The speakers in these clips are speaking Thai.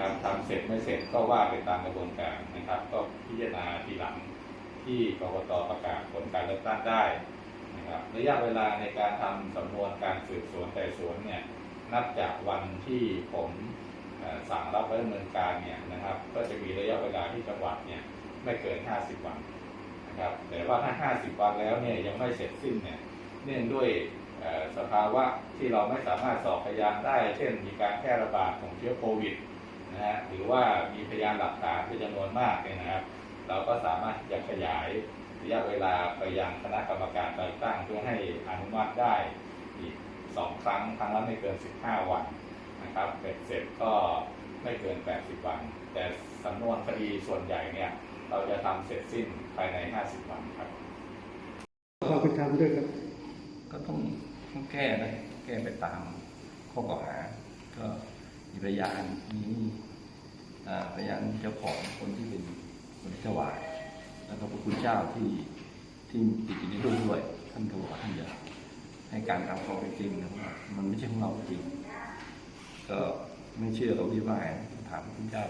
นะครับทำเสร็จไม่เสร็จก็ว่าไปตามกระบวนการนะครับ ก็พิจารณาทีหลังที่กกตประกาศผลการเลือกตั้งได้นะครับระยะเวลาในการทำสำนวนการสืบสวนไต่สวนเนี่ยนับจากวันที่ผมสั่งรับไว้ดำเนินการเนี่ยนะครับ ก็จะมีระยะเวลาที่จังหวัดเนี่ยไม่เกิน 50 วันนะครับแต่ว่าถ้า 50 วันแล้วเนี่ยยังไม่เสร็จสิ้นเนี่ยเนื่องด้วยสภาวะที่เราไม่สามารถสอบพยานได้ เช่นมีการแพร่ระบาดของเชื้อโควิด นะฮะหรือว่ามีพยานหลักฐานเป็นจำนวนมากเนี่ยนะครับ เราก็สามารถที่จะขยายระยะเวลาไปยังคณะกรรมการแต่งตั้งเพื่อให้อนุมัติได้อีกสองครั้งครั้งละไม่เกิน 15 วันนะครับเสร็จเสร็จก็ไม่เกิน 80 วัน แต่สำนวนคดีส่วนใหญ่เนี่ยเราจะทำเสร็จสิ้นภายใน 50 วันครับความเป็นธรรมด้วยครับ ก็ต้องต้องแก้นะแก้ไปตามข้อกล่าวหาก็ มีพยานมีอ่าพยานเจ้าของคนที่เป็นคนที่ถวายแล้วก็พระคุณเจ้าที่ที่ติดอยู่ในรูปด้วยท่านก็บอกว่าท่านจะให้การตามข้อเท็จจริงนะว่ามันไม่ใช่ของเราจริงก็ไม่เชื่อเราที่ว่าถามพระคุณเจ้า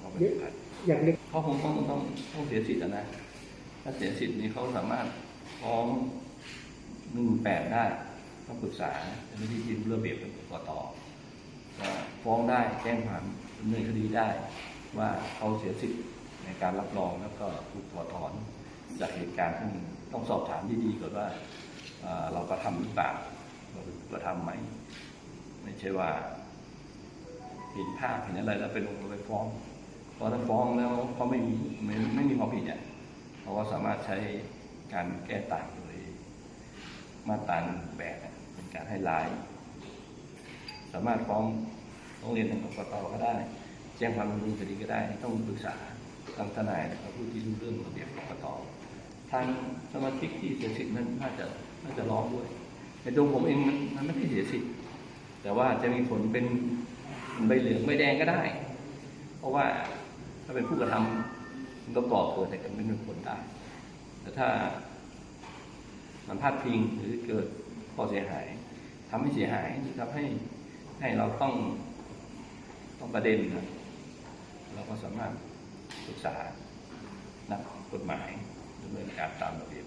ว่าเป็นใครอย่างเล็กเพราะผมต้องต้องต้องเสียสิทธิ์อะนะถ้าเสียสิทธิ์นี้เขาสามารถฟ้องหนึ่งแปดได้ต้องปรึกษาจะไม่ได้ยินเรื่องเบียบเป็นกตก็ ฟ้องได้แจ้งความดำเนินคดีได้ ว่าเขาเสียสิทธิ์ในการรับรองแล้วก็ถูกถอดถอนจากเหตุการณ์ที่นต้องสอบถามดีๆก่อนว่าเราก็ทำหรือเปล่าเรากระทำไหมไม่ใช่ว่าเห็นภาพเห็นอะไรแล้วไปลงไปฟ้องเพราะถ้าฟ้องแล้วเขาไม่มีไม่ไม่มีความผิดเนี่ยเขาก็สามารถใช้การแก้ต่างโดยมาตราแปดเนี่ยเป็นการให้ร้าย สามารถฟ้อง ร้องเรียนทางกกตก็ได้ แจ้งความดำเนินคดีก็ได้ ต้องปรึกษาทางทนายนะครับผู้ที่รู้เรื่องระเบียบกกตทางสมาชิกที่เสียสิทธิ์นั้นน่าจะน่าจะร้องด้วยในตัวผมเองมันมันไม่ได้เสียสิทธิ์แต่ว่าจะมีผลเป็นใบเหลืองใบแดงก็ได้ เพราะว่าถ้าเป็นผู้กระทำมันก็ก่อเกิดแต่กันเป็นผลได้แต่ถ้ามันพลาดพิงหรือเกิดข้อเสียหายทำให้เสียหายหรือทำให้ให้เราต้อง ประเด็นนะเราก็สามารถศึกษานักกฎหมายดำเนินการตามระเบียบ